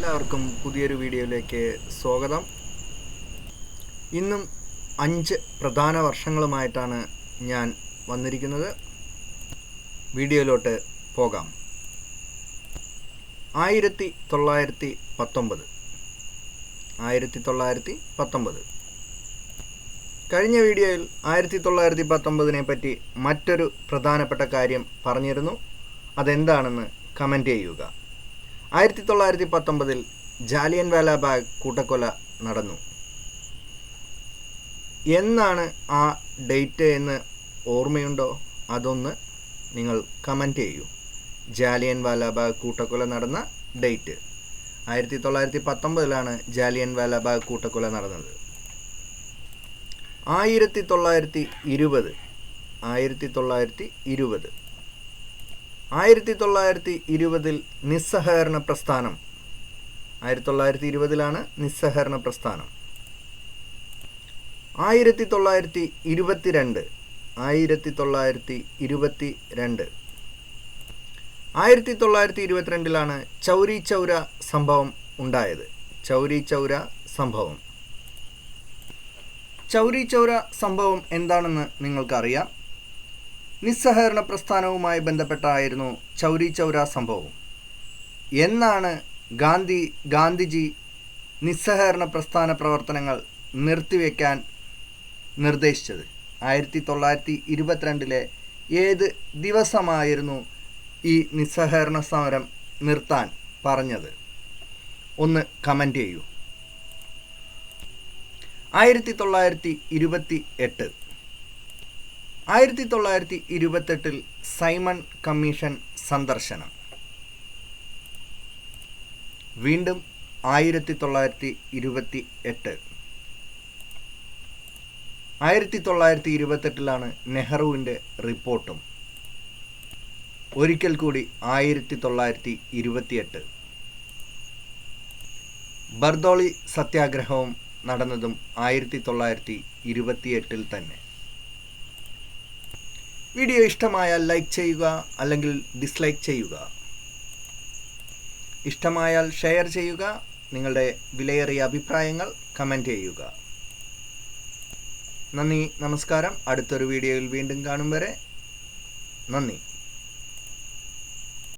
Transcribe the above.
എല്ലാവർക്കും പുതിയൊരു വീഡിയോയിലേക്ക് സ്വാഗതം. ഇന്നും അഞ്ച് പ്രധാന വർഷങ്ങളുമായിട്ടാണ് ഞാൻ വന്നിരിക്കുന്നത്. വീഡിയോയിലോട്ട് പോകാം. ആയിരത്തി തൊള്ളായിരത്തി പത്തൊമ്പത്. ആയിരത്തി തൊള്ളായിരത്തി പത്തൊമ്പത്. കഴിഞ്ഞ വീഡിയോയിൽ ആയിരത്തി തൊള്ളായിരത്തി പത്തൊമ്പതിനെ പറ്റി മറ്റൊരു പ്രധാനപ്പെട്ട കാര്യം പറഞ്ഞിരുന്നു. അതെന്താണെന്ന് കമന്റ് ചെയ്യുക. ആയിരത്തി തൊള്ളായിരത്തി പത്തൊമ്പതിൽ ജാലിയൻ വാലാബാഗ് കൂട്ടക്കൊല നടന്നു. എന്നാണ് ആ ഡേറ്റ് എന്ന് ഓർമ്മയുണ്ടോ? അതൊന്ന് നിങ്ങൾ കമന്റ് ചെയ്യൂ. ജാലിയൻ വാലാബാഗ് കൂട്ടക്കൊല നടന്ന ഡേറ്റ്. ആയിരത്തി തൊള്ളായിരത്തി പത്തൊമ്പതിലാണ് ജാലിയൻ വാലാബാഗ് കൂട്ടക്കൊല നടന്നത്. ആയിരത്തി തൊള്ളായിരത്തി ഇരുപത്. ആയിരത്തി തൊള്ളായിരത്തി ഇരുപത്. ആയിരത്തി തൊള്ളായിരത്തി ഇരുപതിൽ നിസ്സഹകരണ പ്രസ്ഥാനം. ആയിരത്തി തൊള്ളായിരത്തി ഇരുപതിലാണ് നിസ്സഹകരണ പ്രസ്ഥാനം. ആയിരത്തി തൊള്ളായിരത്തി ഇരുപത്തിരണ്ട് ആയിരത്തി തൊള്ളായിരത്തി ഇരുപത്തി രണ്ട് ആയിരത്തി തൊള്ളായിരത്തി ഇരുപത്തിരണ്ടിലാണ് ചൗരി ചൗര സംഭവം ഉണ്ടായത്. ചൗരി ചൗര സംഭവം. ചൗരി ചൗര സംഭവം എന്താണെന്ന് നിങ്ങൾക്കറിയാം. നിസ്സഹകരണ പ്രസ്ഥാനവുമായി ബന്ധപ്പെട്ടായിരുന്നു ചൗരി ചൗര സംഭവം. എന്നാണ് ഗാന്ധി ഗാന്ധിജി നിസ്സഹകരണ പ്രസ്ഥാന പ്രവർത്തനങ്ങൾ നിർത്തിവെക്കാൻ നിർദ്ദേശിച്ചത്. ആയിരത്തി തൊള്ളായിരത്തി ഇരുപത്തിരണ്ടിലെ ഏത് ദിവസമായിരുന്നു ഈ നിസ്സഹകരണ സമരം നിർത്താൻ പറഞ്ഞത്? ഒന്ന് കമന്റ് ചെയ്യൂ. ആയിരത്തി തൊള്ളായിരത്തി ഇരുപത്തി എട്ട് ആയിരത്തി തൊള്ളായിരത്തി ഇരുപത്തെട്ടിൽ സൈമൺ കമ്മീഷൻ സന്ദർശനം. വീണ്ടും ആയിരത്തി തൊള്ളായിരത്തി ഇരുപത്തി എട്ട് ആയിരത്തി തൊള്ളായിരത്തി ഇരുപത്തെട്ടിലാണ് നെഹ്റുവിന്റെ റിപ്പോർട്ടും. ഒരിക്കൽ കൂടി ആയിരത്തി തൊള്ളായിരത്തി ഇരുപത്തിയെട്ട് ബർദോളി സത്യാഗ്രഹവും നടന്നതും ആയിരത്തി തൊള്ളായിരത്തി ഇരുപത്തിയെട്ടിൽ തന്നെ. വീഡിയോ ഇഷ്ടമായാൽ ലൈക്ക് ചെയ്യുക അല്ലെങ്കിൽ ഡിസ്ലൈക്ക് ചെയ്യുക. ഇഷ്ടമായാൽ ഷെയർ ചെയ്യുക നിങ്ങളുടെ വിലയേറിയ അഭിപ്രായങ്ങൾ കമന്റ് ചെയ്യുക. നന്ദി നമസ്കാരം. അടുത്തൊരു വീഡിയോയിൽ വീണ്ടും കാണും വരെ. നന്ദി.